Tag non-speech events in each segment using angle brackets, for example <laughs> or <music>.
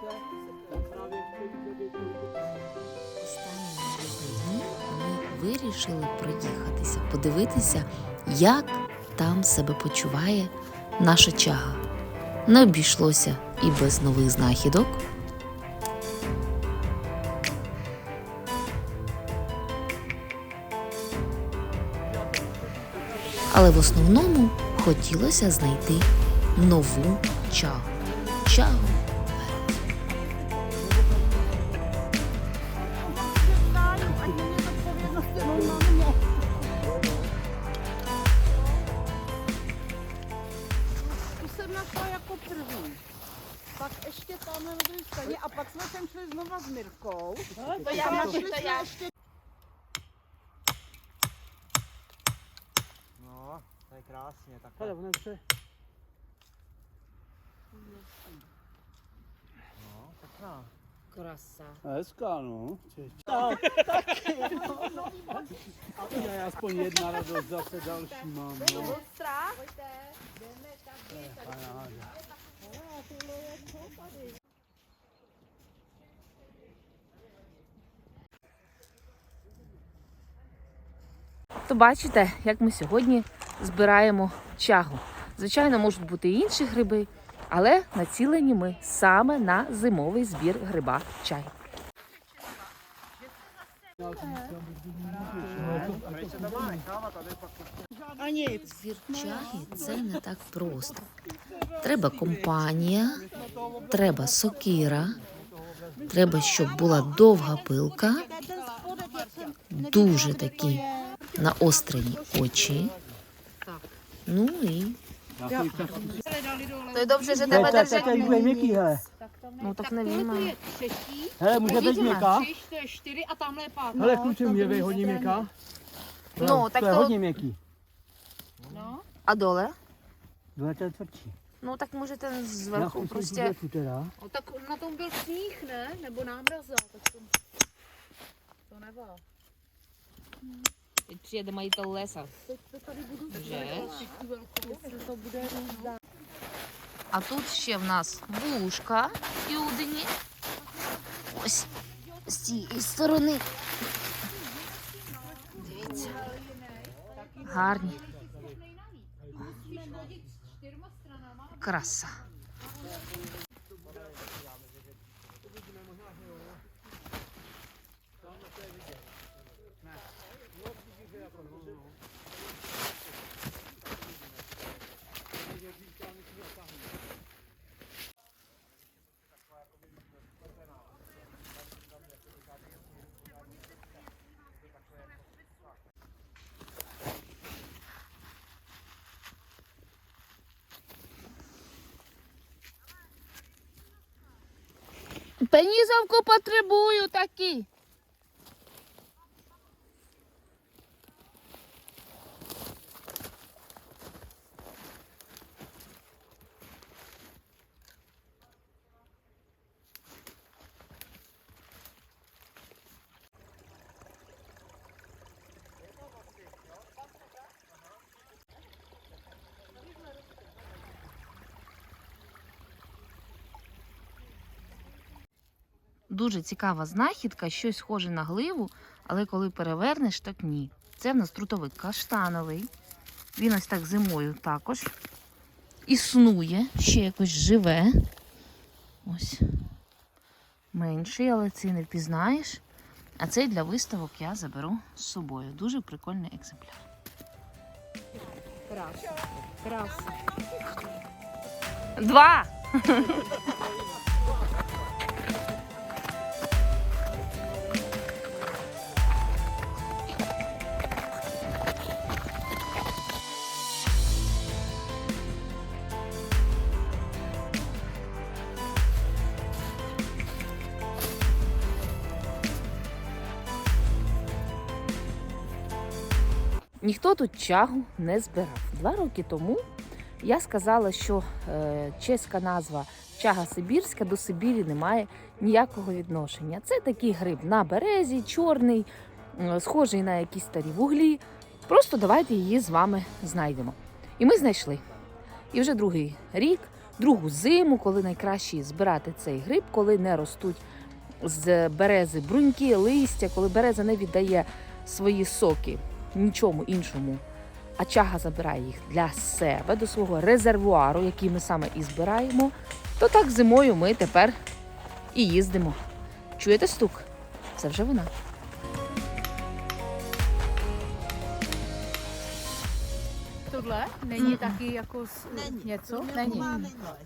Останні ми вирішили проїхатися, подивитися, як там себе почуває наша чага. Не обійшлося і без нових знахідок. Але в основному хотілося знайти нову чагу. Чагу jedna šla jako první. Pak ještě tam na druhé straně a pak jsme sem šli znova s Mirkou. No, to já, našli to já. Ještě... No, to je krásně Tak Hele, ono se... No, pěkná. Krasa. Hezká, no. Tak, Taky, no, nový je aspoň jedna radost, zase další mám, no. Strach? Paráda. То бачите, як ми сьогодні збираємо чагу. Звичайно, можуть бути і інші гриби, але націлені ми саме на зимовий збір гриба чай. Збір чаги це не так просто. Треба компанія, треба сокира, треба, щоб була довга пилка, дуже такі наострені очі. Ну і To je dobře, že To No tak, tak nevím. Tohle je třetí. Hele, může být měka. Tři, čtyři, čtyři a tamhle je pátá. Hele, no, kluci, mě vej no, hodně měka. No, no, tak to... je hodně měkký. No. A dole? Dole to je tvrdší. No tak může ten z vrchu prostě... Teda. No, tak na tom byl sníh, ne? Nebo námraza, tak to... To nevá. Hmm. Teď přijede majitel lesa. Teď to tady budu Že? to bude růzda. А тут ще в нас вушка південі. Ось з цієї сторони. Дивіться. Гарні. Краса. Пенізовку потребую такі. Дуже цікава знахідка, щось схоже на гливу, але коли перевернеш, так ні. Це в нас трутовик каштановий. Він ось так зимою також існує, ще якось живе. Ось. Менший, але цей не впізнаєш. А цей для виставок я заберу з собою. Дуже прикольний екземпляр. Krásně. Krásně. Два! <laughs> Ніхто тут чагу не збирав. Два роки тому я сказала, що е, чеська назва чага Сибірська до Сибірі не має ніякого відношення. Це такий гриб на березі, чорний, схожий на якісь старі вуглі. Просто давайте її з вами знайдемо. І ми знайшли. І вже другий рік другу зиму, коли найкраще збирати цей гриб, коли не ростуть з берези бруньки, листя, коли береза не віддає свої соки нічому іншому, а чага забирає їх для себе, до свого резервуару, який ми саме і збираємо, то так зимою ми тепер і їздимо. Чуєте стук? Це вже вона. Tohle není taky jako s, něco? Není.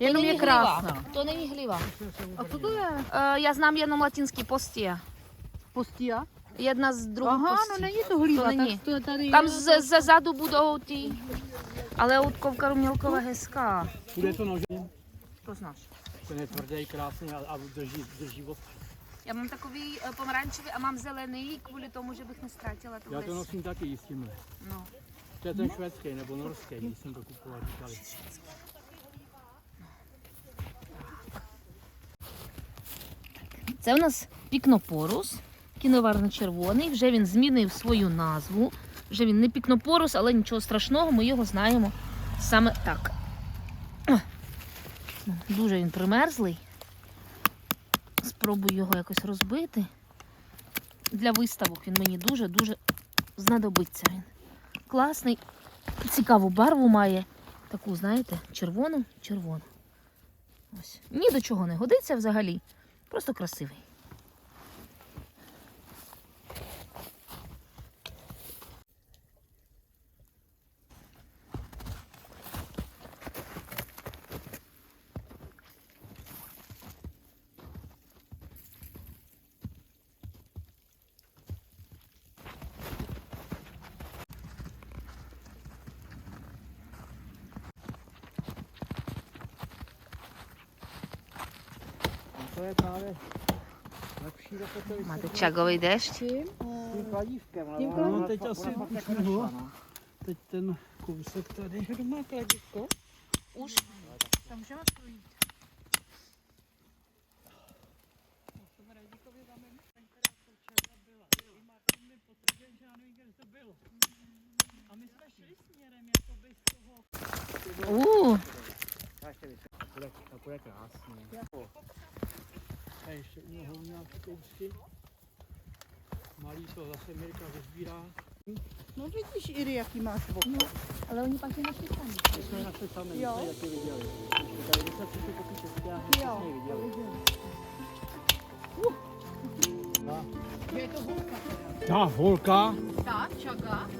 Jenom je krásná. To není hlíva. A co to je? Jenom latinský postia. Postia? Jedna z druhých Aha, postí. no není to hlíva, To není. tak to tady Tam je- ze, ze zadu budou ty. Ale utkovka rumělková hezká. Bude to nožem, To znáš. ten je tvrdý, krásný a, a drží, drží vosk. Já mám takový eh, pomerančový a mám zelený kvůli tomu, že bych nestratila tu Já to hvězd. nosím taky s tímhle. No. To je ten švédský nebo norský, když jsem to kupoval, říkali. Це у нас пікнопорус, кіноварно-червоний. Вже він змінив свою назву. Вже він не пікнопорус, але нічого страшного, ми його знаємо саме так. Дуже він примерзлий. Спробую його якось розбити. Для виставок він мені дуже-дуже знадобиться він. Класний, цікаву барву має. Таку, знаєте, червону, червону. Ось. Ні до чого не годиться взагалі. Просто красивий. To je právě lepší to Máte čagový dešť? tím kladívkem. ale Tím ona No, teď asi už nešla, no. Teď ten kousek tady. Kdo má kladívko? Už. Tam můžeme projít. Vysvětlím. To bude, krásný. A ještě u nohou nějaký kousky. Malý to zase Mirka rozbírá. No vidíš, Iri, jaký máš okno. ale oni pak je našli tam. To jsme našli sami, Jo. jsme taky viděli. Tady když se přišli po té cestě, Jo. jsme viděli. Je to holka. Ta holka. Ta, čaga.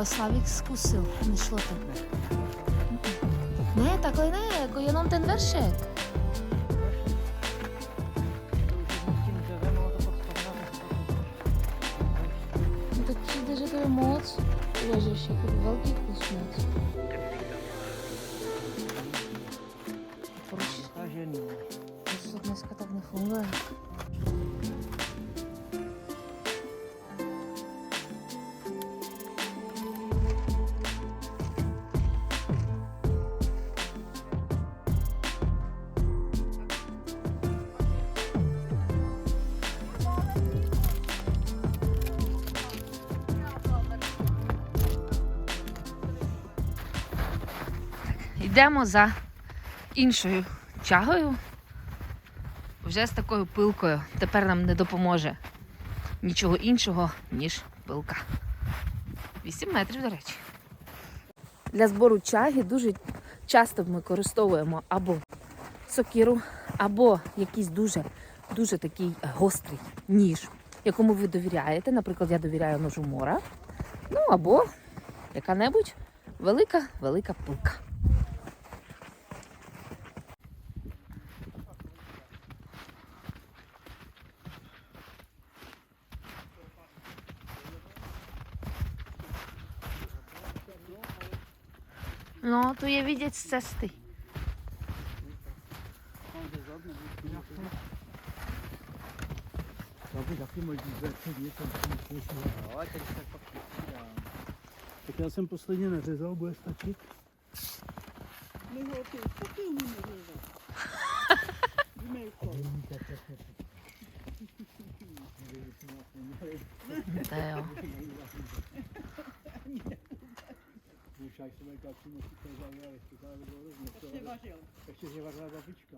Uh, Slavik zkusil, nešlo to. Ne, takhle ne, jako jenom ten dřevem, ale to. Přijde, že to moc. Ježiš, jako velký kus moc. Stažený. to dneska tak nefunguje? Йдемо за іншою чагою. Вже з такою пилкою. Тепер нам не допоможе нічого іншого, ніж пилка. 8 метрів, до речі. Для збору чаги дуже часто ми використовуємо або сокиру, або якийсь дуже, дуже такий гострий ніж, якому ви довіряєте. Наприклад, я довіряю ножу мора. Ну або яка-небудь велика, велика пилка. No, tu je vidět z cesty. Tak já jsem posledně neřezal, bude stačit? My ho taky umíme řezat. To. To jo. <laughs> Musí to to tady bylo hrozně. To Ještě vařil. Ještě že vařila babička.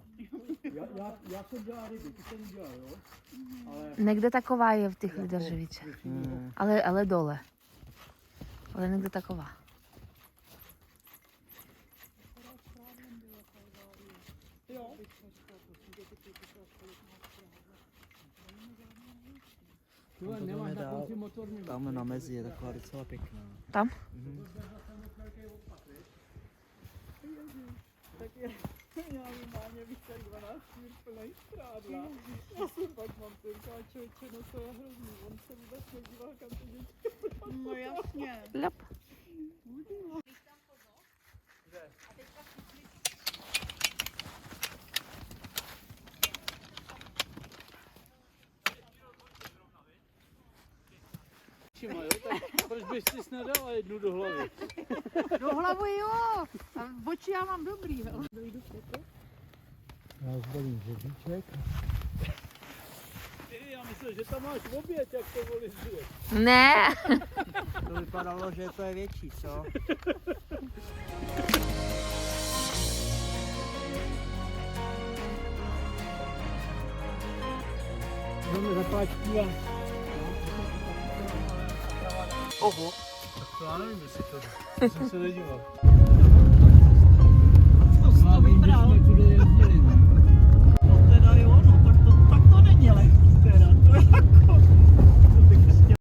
Já, já, já jsem dělal ryby, ty jsem dělal, jo? Ale Někde taková je v těch Lidržovičech. většinou Ale, ale dole. Ale někde taková. Tohle na mezi je taková docela pěkná. Tam? Tak je, já normálně bych tady 12 dní plnej strádla. Já jsem pak mám tenká člověče, no to je hrozný, on se vůbec nedívá, kam děti. No jasně. Lep. Čima, jo? Tak proč bys si snadala jednu do hlavy? <laughs> Do hlavy jo, a oči já mám dobrý, hele. Dojdu foto. Já zbalím žebříček. Ty, já myslel, že tam máš oběd, jak to voli zvět. Ne. <laughs> To vypadalo, že to je větší, co? Jdeme za páčku a... Oho. Kur'an'a mı çocuk? Şey <laughs> Bizim var.